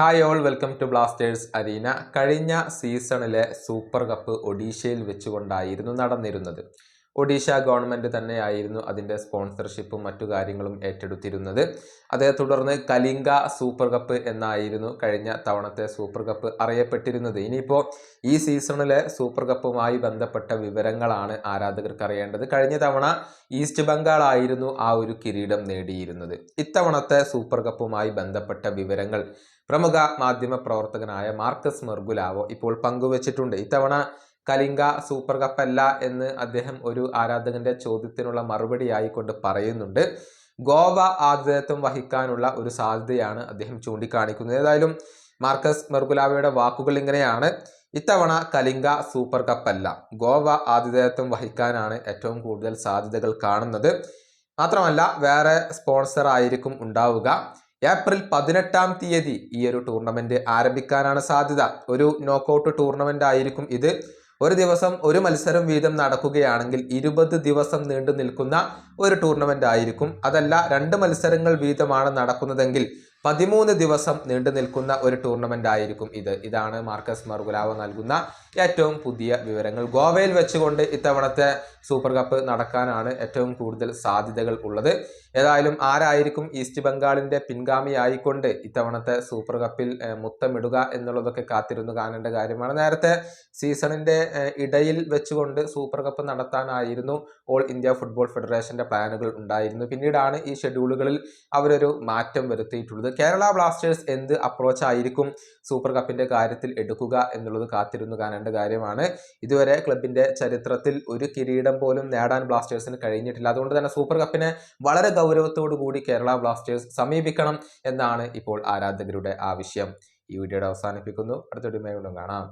Hi all welcome to Blasters arena കഴിഞ്ഞ സീസണിലെ super cup ഒഡീഷയിൽ വെച്ചുകൊണ്ടായിരുന്നു നടന്നിരുന്നത്. ഒഡീഷ ഗവൺമെന്റ് തന്നെയായിരുന്നു അതിന്റെ സ്പോൺസർഷിപ്പും മറ്റു കാര്യങ്ങളും ഏറ്റെടുത്തിരുന്നത്. അതേ തുടർന്ന് കലിംഗ സൂപ്പർ കപ്പ് എന്നായിരുന്നു കഴിഞ്ഞ തവണത്തെ സൂപ്പർ കപ്പ് അറിയപ്പെട്ടിരുന്നത്. ഇനിയിപ്പോൾ ഈ സീസണിലെ സൂപ്പർ കപ്പുമായി ബന്ധപ്പെട്ട വിവരങ്ങളാണ് ആരാധകർക്ക് അറിയേണ്ടത് കഴിഞ്ഞ തവണ ഈസ്റ്റ് ബംഗാൾ ആയിരുന്നു ആ ഒരു കിരീടം നേടിയിരുന്നത്. ഇത്തവണത്തെ സൂപ്പർ കപ്പുമായി ബന്ധപ്പെട്ട വിവരങ്ങൾ പ്രമുഖ മാധ്യമ പ്രവർത്തകനായ മാർക്കസ് മെർഗുലാവോ ഇപ്പോൾ പങ്കുവച്ചിട്ടുണ്ട്. ഇത്തവണ കലിംഗ സൂപ്പർ കപ്പല്ല എന്ന് അദ്ദേഹം ഒരു ആരാധകന്റെ ചോദ്യത്തിനുള്ള മറുപടി ആയിക്കൊണ്ട് പറയുന്നുണ്ട്. ഗോവ ആതിഥേയത്വം വഹിക്കാനുള്ള ഒരു സാധ്യതയാണ് അദ്ദേഹം ചൂണ്ടിക്കാണിക്കുന്നത്. ഏതായാലും മാർക്കസ് മെർഗുലാവയുടെ വാക്കുകൾ ഇങ്ങനെയാണ്. ഇത്തവണ കലിംഗ സൂപ്പർ കപ്പല്ല. ഗോവ ആതിഥേയത്വം വഹിക്കാനാണ് ഏറ്റവും കൂടുതൽ സാധ്യതകൾ കാണുന്നത്. മാത്രമല്ല വേറെ സ്പോൺസർ ആയിരിക്കും ഉണ്ടാവുക. ഏപ്രിൽ പതിനെട്ടാം തീയതി ഈ ഒരു ടൂർണമെന്റ് ആരംഭിക്കാനാണ് സാധ്യത. ഒരു നോക്കൌട്ട് ടൂർണമെന്റ് ആയിരിക്കും ഇത്. ഒരു ദിവസം ഒരു മത്സരം വീതം നടക്കുകയാണെങ്കിൽ ഇരുപത് ദിവസം നീണ്ടു നിൽക്കുന്ന ഒരു ടൂർണമെന്റ് ആയിരിക്കും. അതല്ല രണ്ട് മത്സരങ്ങൾ വീതമാണ് നടക്കുന്നതെങ്കിൽ പതിമൂന്ന് ദിവസം നീണ്ടു നിൽക്കുന്ന ഒരു ടൂർണമെന്റ് ആയിരിക്കും ഇത്. ഇതാണ് മാർക്കസ് മർഗുലാവ് നൽകുന്ന ഏറ്റവും പുതിയ വിവരങ്ങൾ. ഗോവയിൽ വെച്ചുകൊണ്ട് ഇത്തവണത്തെ സൂപ്പർ കപ്പ് നടക്കാനാണ് ഏറ്റവും കൂടുതൽ സാധ്യതകൾ ഉള്ളത്. ഏതായാലും ആരായിരിക്കും ഈസ്റ്റ് ബംഗാളിന്റെ പിൻഗാമിയായിക്കൊണ്ട് ഇത്തവണത്തെ സൂപ്പർ കപ്പിൽ മുത്തമിടുക എന്നുള്ളതൊക്കെ കാത്തിരുന്നു കാണേണ്ട കാര്യമാണ്. നേരത്തെ സീസണിന്റെ ഇടയിൽ വെച്ചുകൊണ്ട് സൂപ്പർ കപ്പ് നടത്താനായിരുന്നു ഓൾ ഇന്ത്യ ഫുട്ബോൾ ഫെഡറേഷന്റെ പ്ലാനുകൾ ഉണ്ടായിരുന്നു. പിന്നീടാണ് ഈ ഷെഡ്യൂളുകളിൽ അവരൊരു മാറ്റം വരുത്തിയിട്ടുള്ളത്. കേരള ബ്ലാസ്റ്റേഴ്സ് എന്ത് അപ്രോച്ച് ആയിരിക്കും സൂപ്പർ കപ്പിന്റെ കാര്യത്തിൽ എടുക്കുക എന്നുള്ളത് കാത്തിരുന്നു കാണേണ്ട കാര്യമാണ്. ഇതുവരെ ക്ലബിന്റെ ചരിത്രത്തിൽ ഒരു കിരീടം പോലും നേടാൻ ബ്ലാസ്റ്റേഴ്സിന് കഴിഞ്ഞിട്ടില്ല. അതുകൊണ്ട് തന്നെ സൂപ്പർ കപ്പിനെ വളരെ ഗൗരവത്തോടു കൂടി കേരള ബ്ലാസ്റ്റേഴ്സ് സമീപിക്കണം എന്നാണ് ഇപ്പോൾ ആരാധകരുടെ ആവശ്യം. ഈ വീഡിയോയുടെ അവസാനിപ്പിക്കുന്നു. അടുത്ത വീഡിയോ കാണാം.